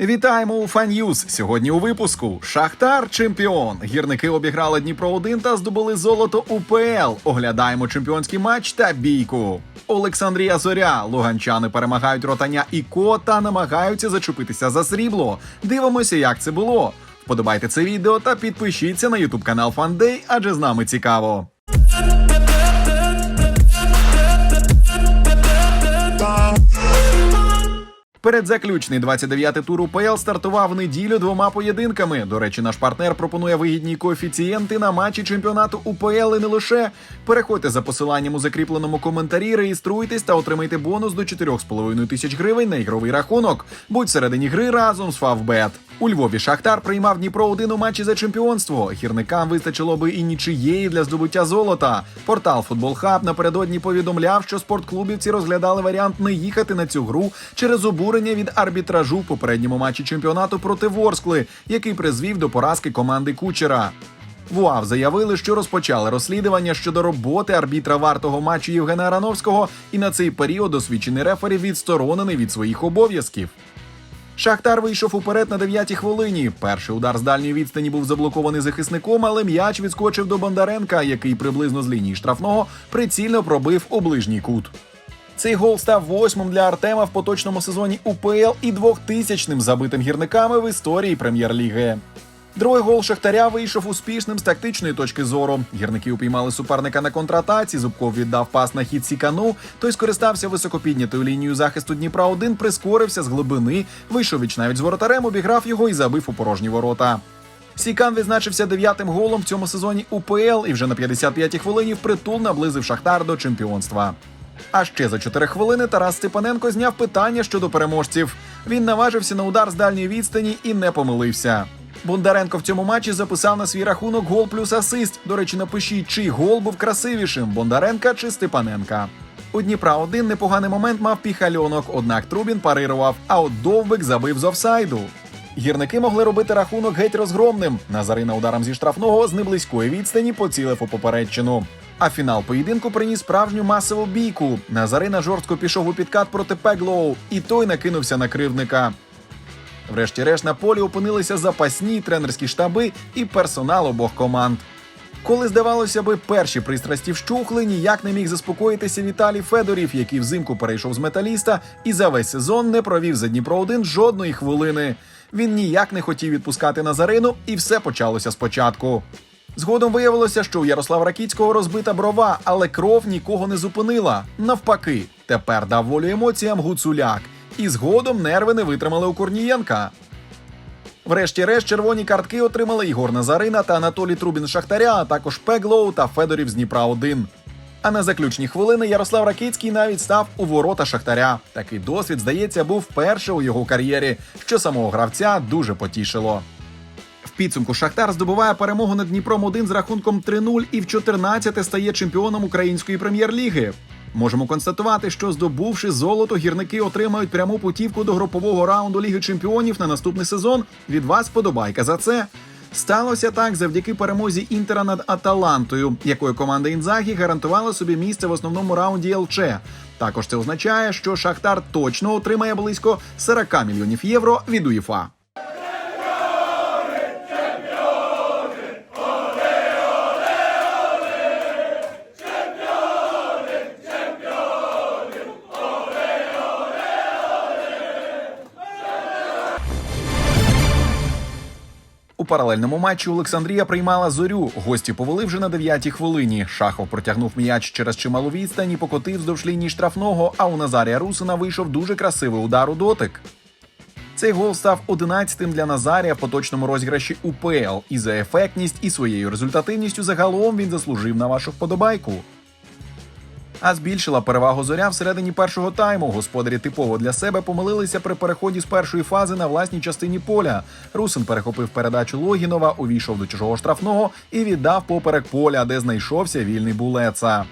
Вітаємо у Фан'юз. Сьогодні у випуску Шахтар чемпіон. Гірники обіграли Дніпро 1 та здобули золото УПЛ. Оглядаємо чемпіонський матч та бійку. Олександрія Зоря. Луганчани перемагають ротаня і ко та намагаються зачепитися за срібло. Дивимося, як це було. Вподобайте це відео та підпишіться на ютуб канал Фандей, адже з нами цікаво. Передзаключний 29-й тур УПЛ стартував неділю двома поєдинками. До речі, наш партнер пропонує вигідні коефіцієнти на матчі чемпіонату УПЛ і не лише. Переходьте за посиланням у закріпленому коментарі, реєструйтесь та отримайте бонус до 4,5 тисяч гривень на ігровий рахунок. Будь всередині гри разом з Фавбет. У Львові Шахтар приймав Дніпро 1 у матчі за чемпіонство. Гірникам вистачило би і нічиєї для здобуття золота. Портал Футбол Хаб напередодні повідомляв, що спортклубівці розглядали варіант не їхати на цю гру через обурення від арбітражу в попередньому матчі чемпіонату проти Ворскли, який призвів до поразки команди Кучера. В УАВ заявили, що розпочали розслідування щодо роботи арбітра вартого матчу Євгена Арановського, і на цей період освічений рефері відсторонений від своїх обов'язків. Шахтар вийшов уперед на 9-й хвилині. Перший удар з дальньої відстані був заблокований захисником, але м'яч відскочив до Бондаренка, який приблизно з лінії штрафного прицільно пробив у ближній кут. Цей гол став восьмим для Артема в поточному сезоні УПЛ і двохтисячним забитим гірниками в історії прем'єр-ліги. Другий гол Шахтаря вийшов успішним з тактичної точки зору. Гірники упіймали суперника на контратаці. Зубков віддав пас на хід Сікану. Той скористався високопіднятою лінією захисту Дніпра 1 прискорився з глибини, вийшов віч навіть з воротарем, обіграв його і забив у порожні ворота. Сікан відзначився дев'ятим голом в цьому сезоні УПЛ і вже на 55-й хвилині впритул наблизив Шахтар до чемпіонства. А ще за 4 хвилини Тарас Степаненко зняв питання щодо переможців. Він наважився на удар з дальньої відстані і не помилився. Бондаренко в цьому матчі записав на свій рахунок гол плюс асист. До речі, напишіть, чий гол був красивішим Бондаренка чи Степаненка. У Дніпра один непоганий момент мав піхальонок, однак Трубін парирував, а от Довбик забив з офсайду. Гірники могли робити рахунок геть розгромним. Назарина ударом зі штрафного з неблизької відстані поцілив у попередчину. А фінал поєдинку приніс справжню масову бійку. Назарина жорстко пішов у підкат проти Пеглоу, і той накинувся на кривдника. Врешті-решт на полі опинилися запасні тренерські штаби і персонал обох команд. Коли здавалося би, перші пристрасті вщухли, ніяк не міг заспокоїтися Віталій Федорів, який взимку перейшов з металіста і за весь сезон не провів за Дніпро 1 жодної хвилини. Він ніяк не хотів відпускати Назарину, і все почалося спочатку. Згодом виявилося, що у Ярослава Ракіцького розбита брова, але кров нікого не зупинила. Навпаки, тепер дав волю емоціям Гуцуляк, і згодом нерви не витримали у Корнієнка. Врешті-решт червоні картки отримали Ігор Назарина та Анатолій Трубін Шахтаря, а також Пеглоу та Федорів з Дніпра 1 А на заключні хвилини Ярослав Ракицький навіть став у ворота Шахтаря. Такий досвід, здається, був вперше у його кар'єрі, що самого гравця дуже потішило. В підсумку Шахтар здобуває перемогу над Дніпром 1 з рахунком 3-0 і в 14-те стає чемпіоном української прем'єр-ліги. Можемо констатувати, що здобувши золото, гірники отримають пряму путівку до групового раунду Ліги Чемпіонів на наступний сезон. Від вас подобайка за це. Сталося так завдяки перемозі Інтера над Аталантою, якою команда Інзагі гарантувала собі місце в основному раунді ЛЧ. Також це означає, що Шахтар точно отримає близько 40 мільйонів євро від УЄФА. Паралельному матчі Олександрія приймала зорю. Гості повели вже на 9-й хвилині. Шахов протягнув м'яч через чималу відстань і покотив вздовж лінії штрафного. А у Назарія Русина вийшов дуже красивий удар у дотик. Цей гол став 11-тим для Назарія в поточному розіграші УПЛ. І за ефектність, і своєю результативністю загалом він заслужив на вашу вподобайку. А збільшила перевагу зоря всередині першого тайму. Господарі типово для себе помилилися при переході з першої фази на власній частині поля. Русин перехопив передачу Логінова, увійшов до чужого штрафного і віддав поперек поля, де знайшовся вільний булеца.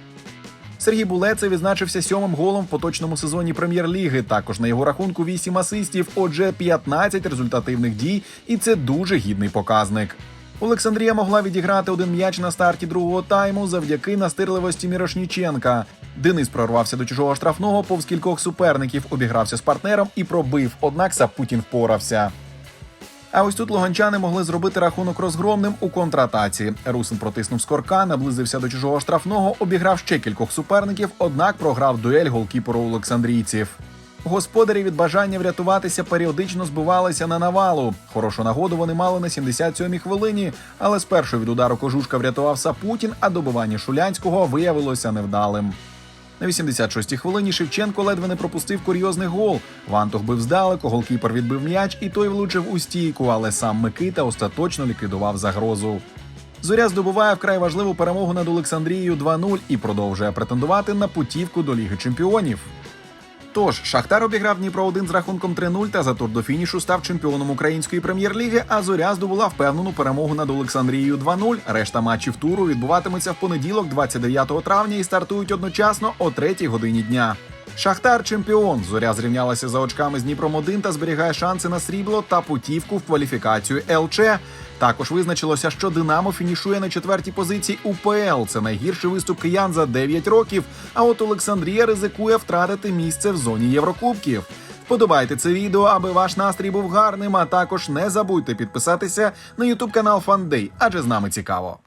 Сергій Булеце відзначився сьомим голом в поточному сезоні прем'єр-ліги. Також на його рахунку 8 асистів, отже, 15 результативних дій, і це дуже гідний показник. Олександрія могла відіграти один м'яч на старті другого тайму завдяки настирливості Мірошніченка. Денис прорвався до чужого штрафного, повз кількох суперників, обігрався з партнером і пробив. Однак Сапутін впорався. А ось тут луганчани могли зробити рахунок розгромним у контратаці. Русин протиснув скорка, наблизився до чужого штрафного, обіграв ще кількох суперників, однак програв дуель голкіперу олександрійців. Господарі від бажання врятуватися періодично збивалися на навалу. Хорошу нагоду вони мали на 77-й хвилині, але спершу від удару кожушка врятував Сапутін, а добивання Шулянського виявилося невдалим. На 86-й хвилині Шевченко ледве не пропустив курйозний гол. Вантух бив здалеку, голкіпер відбив м'яч, і той влучив у стійку, але сам Микита остаточно ліквідував загрозу. Зоря здобуває вкрай важливу перемогу над Олександрією 2-0 і продовжує претендувати на путівку до Ліги Чемпіонів. Тож Шахтар обіграв Дніпро 1 з рахунком 3-0 та за тур до фінішу став чемпіоном української прем'єр-ліги. А зоря здобула впевнену перемогу над Олександрією 2-0. Решта матчів туру відбуватиметься в понеділок, 29 травня, і стартують одночасно о 3 годині дня. Шахтар чемпіон. Зоря зрівнялася за очками з Дніпром 1 та зберігає шанси на срібло та путівку в кваліфікацію ЛЧ. Також визначилося, що Динамо фінішує на четвертій позиції УПЛ. Це найгірший виступ киян за 9 років. А от Олександрія ризикує втратити місце в зоні Єврокубків. Вподобайте це відео, аби ваш настрій був гарним. А також не забудьте підписатися на Ютуб канал Фандей, адже з нами цікаво.